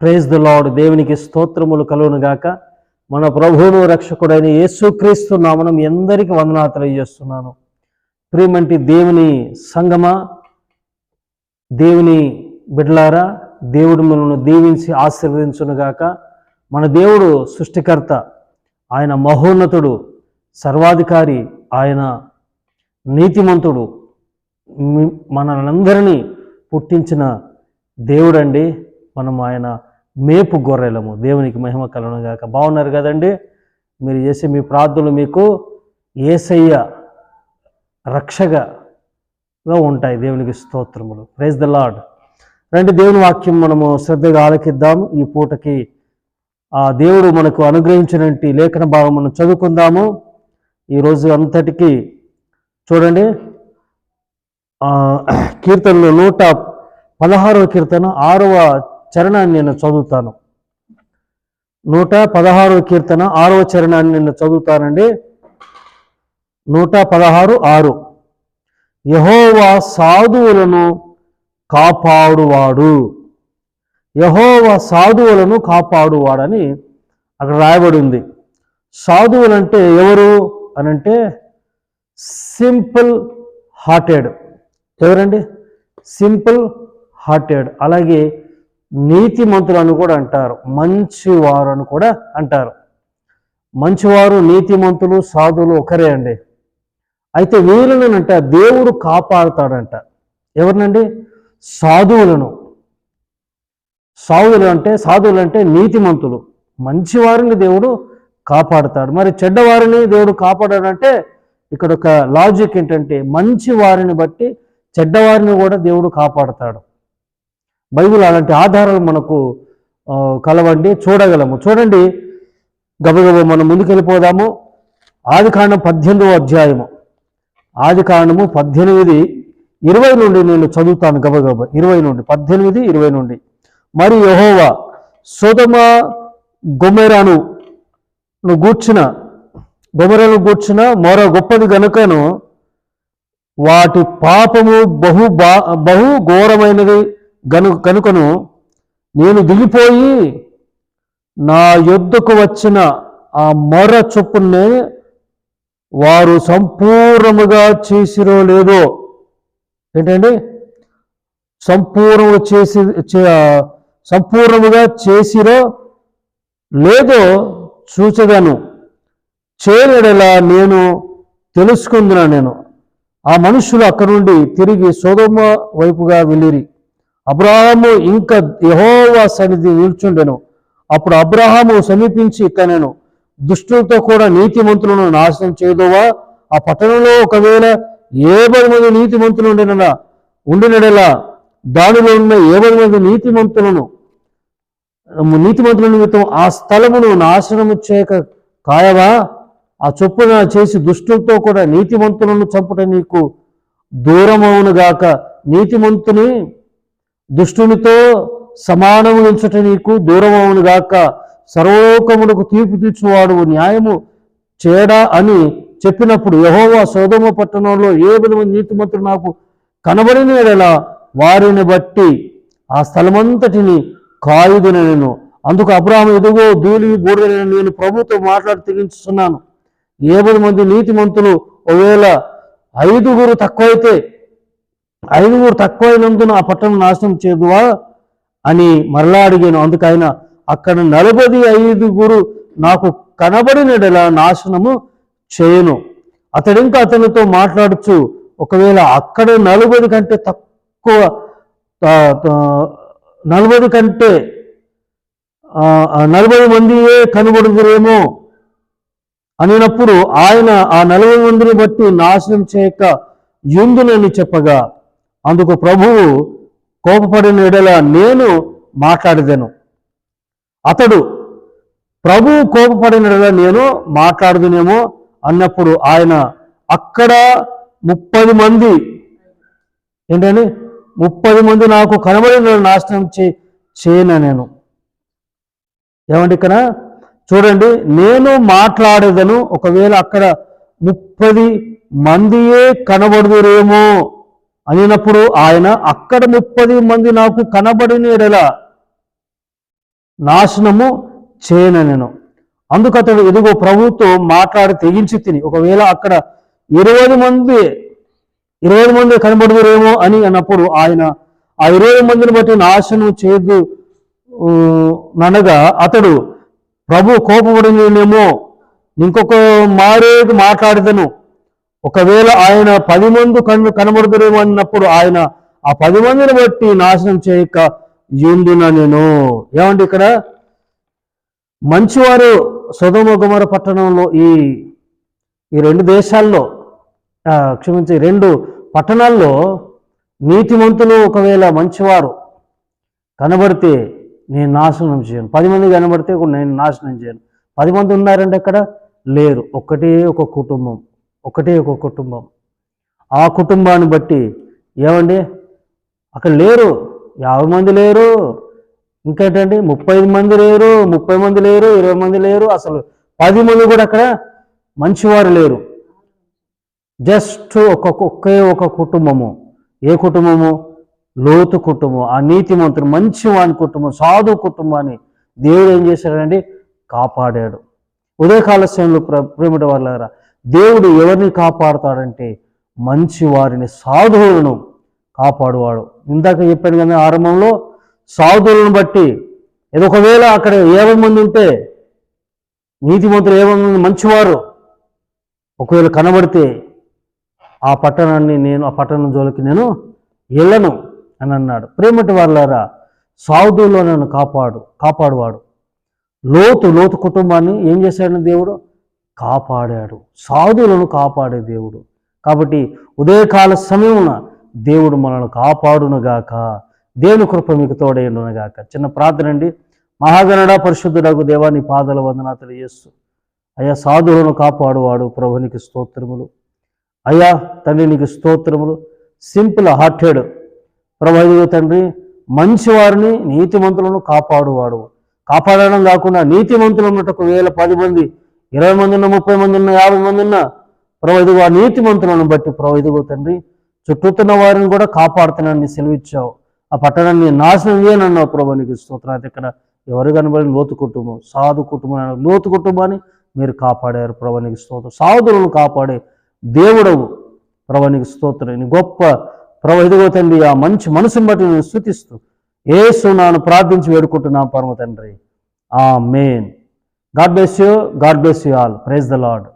Praise the lord దేవునికి స్తోత్రములు కలుగును గాక. మన ప్రభువును రక్షకుడైన యేసుక్రీస్తు నామనం ఎందరికి వందనాలు తెలియజేస్తున్నాను. ప్రియమంటి దేవుని సంగమా దేవుని బిడ్లారా దేవుడు మనను దీవించి ఆశీర్వదించునుగాక మన దేవుడు సృష్టికర్త ఆయన మహోన్నతుడు సర్వాధికారి ఆయన నీతిమంతుడు మి- మనలందరినీ పుట్టించిన దేవుడండి. మనం ఆయన మేపు గొర్రెలము దేవునికి మహిమ కలుగునుగాక బాగున్నారు కదండి? మీరు చేసే మీ ప్రార్థనలు మీకు ఏసయ్య రక్షగా ఉంటాయి దేవునికి స్తోత్రములు. ప్రైజ్ ద లార్డ్ రండి దేవుని వాక్యం మనము శ్రద్ధగా ఆలకిద్దాం. ఈ పూటకి ఆ దేవుడు మనకు అనుగ్రహించినటువంటి లేఖన భాగం మనం చదువుకుందాము. ఈరోజు అంతటికి చూడండి. కీర్తనలు నూట పదహారవ కీర్తన ఆరవ చరణాన్ని నేను చదువుతాను. నూట పదహారవ కీర్తన ఆరవ చరణాన్ని నేను చదువుతానండి. నూట పదహారు ఆరు. యహోవా సాధువులను కాపాడువాడు. యహోవా సాధువులను కాపాడువాడని అక్కడ రాయబడి ఉంది సాధువులంటే ఎవరు అనంటే సింపుల్ హార్టెడ్. ఎవరండి? Simple hearted. అలాగే నీతిమంతులు అని కూడా అంటారు. మంచివారు అని కూడా అంటారు. మంచివారు నీతిమంతులు సాధువులు ఒకరే అండి. అయితే వీరులనంట దేవుడు కాపాడుతాడంట. ఎవరినండి? సాధువులను. సాధువులు అంటే సాధువులు అంటే నీతిమంతులు. మంచివారిని దేవుడు కాపాడుతాడు. మరి చెడ్డవారిని దేవుడు కాపాడాడంటే ఇక్కడ ఒక లాజిక్ ఏంటంటే మంచి వారిని బట్టి చెడ్డవారిని కూడా దేవుడు కాపాడుతాడు. బైబిల్ అలాంటి ఆధారాలు మనకు కలవండి చూడగలము. చూడండి గబగబ మనం ముందుకెళ్ళిపోదాము. ఆది కాండం పద్దెనిమిదవ అధ్యాయము. ఆది కాండము పద్దెనిమిది ఇరవై నుండి నేను చదువుతాను గబగబ ఇరవై నుండి పద్దెనిమిది ఇరవై నుండి. మరి యహోవా సుధమ గొమెరాను గూర్చిన గొమెరను గూర్చిన మరో గొప్పది గనుకను వాటి పాపము బహు బా బహు ఘోరమైనది గను కనుకను నేను దిగిపోయి నా యొద్దకు వచ్చిన ఆ మొర చొప్పునే వారు సంపూర్ణముగా చేసిరో లేదో ఏంటండి? సంపూర్ణము చేసి చే- సంపూర్ణముగా చేసిరో లేదో చూచగాను చేయడలా నేను తెలుసుకుందిన నేను? ఆ మనుషులు అక్కడి నుండి తిరిగి సోదమ వైపుగా వెళ్ళిరి. అబ్రహాము ఇంకా యహోవా సన్నిధి నిల్చుండెను. అప్పుడు అబ్రహాము సమీపించి ఇక్కనెను దుష్టులతో కూడా నీతిమంతులను నాశనం చేయదువా? ఆ పట్టణంలో ఒకవేళ ఏ పది మంది నీతిమంతులు ఉండినలా ఉండినడలా? దానిలో ఉన్న ఏ పది మంది నీతిమంతులను నీతిమంతుల నిమిత్తం ఆ స్థలమును నాశనము చేయక కాయవా? ఆ చొప్పున చేసి దుష్టులతో కూడా నీతిమంతులను చంపుట నీకు దూరమవునుగాక నీతిమంతుని దుష్టునితో సమానము ఉంచట నీకు దూరమవునుగాక సర్వలోకమునకు తీర్పు తీర్చువాడు న్యాయము చేయడా అని చెప్పినప్పుడు యహోవా సోదమ పట్టణంలో ఏ విధమైన నీతిమంతుడు నాకు కనబడిన వారిని బట్టి ఆ స్థలమంతటిని కాయుదని నేను. అందుకు అబ్రాహం ఎదుగో ధూళి బూడిదైన నేను ప్రభుతో మాట్లాడి తెగించుతున్నాను ఏ మంది నీతిమంతులు ఒకవేళ ఐదుగురు తక్కువైతే ఐదుగురు తక్కువైనందున ఆ పట్టణం నాశనం చేదువా అని మరలా అడిగాను. అందుకైనా అక్కడ నలభై ఐదుగురు నాకు కనబడినడలా నాశనము చేయను. అతడు ఇంకా అతనితో మాట్లాడుచు ఒకవేళ అక్కడ నలభై కంటే తక్కువ నలభై కంటే నలభై మందియే కనబడుదురేమో అనినప్పుడు ఆయన ఆ నలభై మందిని బట్టి నాశనం చేయక యుందునని చెప్పగా అందుకు ప్రభువు కోపపడిన ఎడల నేను మాట్లాడదను. అతడు ప్రభువు కోపపడిన ఎడల నేను మాట్లాడదునేమో అన్నప్పుడు ఆయన అక్కడ ముప్పది మంది ఏంటండి? ముప్పది మంది నాకు కనబడిన నాశనం చే చేయను నేను. ఏమండి ఇక్కడ? చూడండి నేను మాట్లాడేదను ఒకవేళ అక్కడ ముప్పది మందియే కనబడుదురేమో. అనినప్పుడు ఆయన అక్కడ ముప్పది మంది నాకు కనబడిన ఎడలా నాశనము చేయను నేను అందుకు అతడు ఎదుగో ప్రభుతో మాట్లాడి తెగించి తిని ఒకవేళ అక్కడ ఇరవై మంది ఇరవై మంది కనబడుదురేమో అని అన్నప్పుడు ఆయన ఆ ఇరవై మందిని బట్టి నాశనం చేయదు ననగా అతడు ప్రభు కోపపడినేమో ఇంకొక మారేది మాట్లాడదను. ఒకవేళ ఆయన పది మంది కన్ను కనబడుతురేమో అన్నప్పుడు ఆయన ఆ పది మందిని బట్టి నాశనం చేయక ఎందున నేను? ఏమంటే ఇక్కడ? మంచివారు సొదమ గుమర పట్టణంలో ఈ ఈ రెండు దేశాల్లో క్షమించి రెండు పట్టణాల్లో నీతిమంతులు ఒకవేళ మంచివారు కనబడితే నేను నాశనం చేయను. పది మంది కనబడితే నేను నాశనం చేయను. పది మంది ఉన్నారంటే అక్కడ లేరు. ఒక్కటే ఒక కుటుంబం. ఒకటే ఒక కుటుంబం. ఆ కుటుంబాన్ని బట్టి ఏమండి? అక్కడ లేరు. యాభై మంది లేరు. ఇంకేంటండి? ముప్పై మంది లేరు. ముప్పై మంది లేరు. ఇరవై మంది లేరు. అసలు పది మంది కూడా అక్కడ మంచివారు లేరు. జస్ట్ ఒక ఒకే ఒక కుటుంబము. ఏ కుటుంబము? లోతు కుటుంబం. ఆ నీతిమంతుడు మంచివాని కుటుంబం సాధు కుటుంబాన్ని దేవుడు ఏం చేశాడండి? కాపాడాడు. ఉదయకాల సమయంలో ప్ర ప్రేమిట వాళ్ళారా దేవుడు ఎవరిని కాపాడుతాడంటే మంచి వారిని సాధువులను కాపాడువాడు. ఇందాక చెప్పాను కదా ఆరంభంలో సాధువులను బట్టి ఏదో ఒకవేళ అక్కడ ఏవై మంది ఉంటే నీతిమంతులు ఏవం మంది మంచివారు ఒకవేళ కనబడితే ఆ పట్టణాన్ని నేను ఆ పట్టణం జోలికి నేను వెళ్ళను అని అన్నాడు. ప్రేమటి వాళ్ళారా సాధువులో నన్ను కాపాడు కాపాడువాడు. లోతు లోతు కుటుంబాన్ని ఏం చేశాడు దేవుడు? కాపాడాడు. సాధువులను కాపాడే దేవుడు. కాబట్టి ఉదయకాల సమయమున దేవుడు మనల్ని కాపాడునుగాక. దేవుని కృప మీకు తోడైండునుగాక చిన్న ప్రార్థన అండి. మహాగణడ పరిశుద్ధుడకు దేవాని పాదల వందన తెలియజేస్తూ. అయ్యా సాధువులను కాపాడువాడు ప్రభునికి స్తోత్రములు. అయ్యా తండ్రి నీకు స్తోత్రములు. Simple hearted. ప్రభు తండ్రి మంచివారిని నీతిమంతులను కాపాడువాడు. కాపాడడం కాకుండా నీతిమంతులు ఉన్నట్టు ఒక వేల పది మంది ఇరవై మంది ఉన్న ముప్పై మంది ఉన్న యాభై మంది ఉన్న ప్రభు ఇదిగో ఆ నీతిమంతులను బట్టి ప్రభు ఇదిగో తండ్రి చుట్టూతున్న వారిని కూడా కాపాడుతున్నాన్ని సెలవిచ్చావు. ఆ పట్టణాన్ని నాశనం చేయనన్నావు ప్రభు నీకు స్తోత్రాలు. ఇక్కడ ఎవరు కనబడి లోతు కుటుంబం సాధు కుటుంబం లోతు కుటుంబాన్ని మీరు కాపాడారు ప్రభు నీకు స్తోత్రం. సాధులను కాపాడే దేవుడవు ప్రభు నీకు స్తోత్రం. గొప్ప ప్రభు ఇదిగో తండ్రి ఆ మంచి మనసును బట్టి నేను స్థుతిస్తూ ఏసు నాను ప్రార్థించి వేడుకుంటున్నాను పరమ తండ్రి. Amen God bless you. God bless you all. Praise the Lord.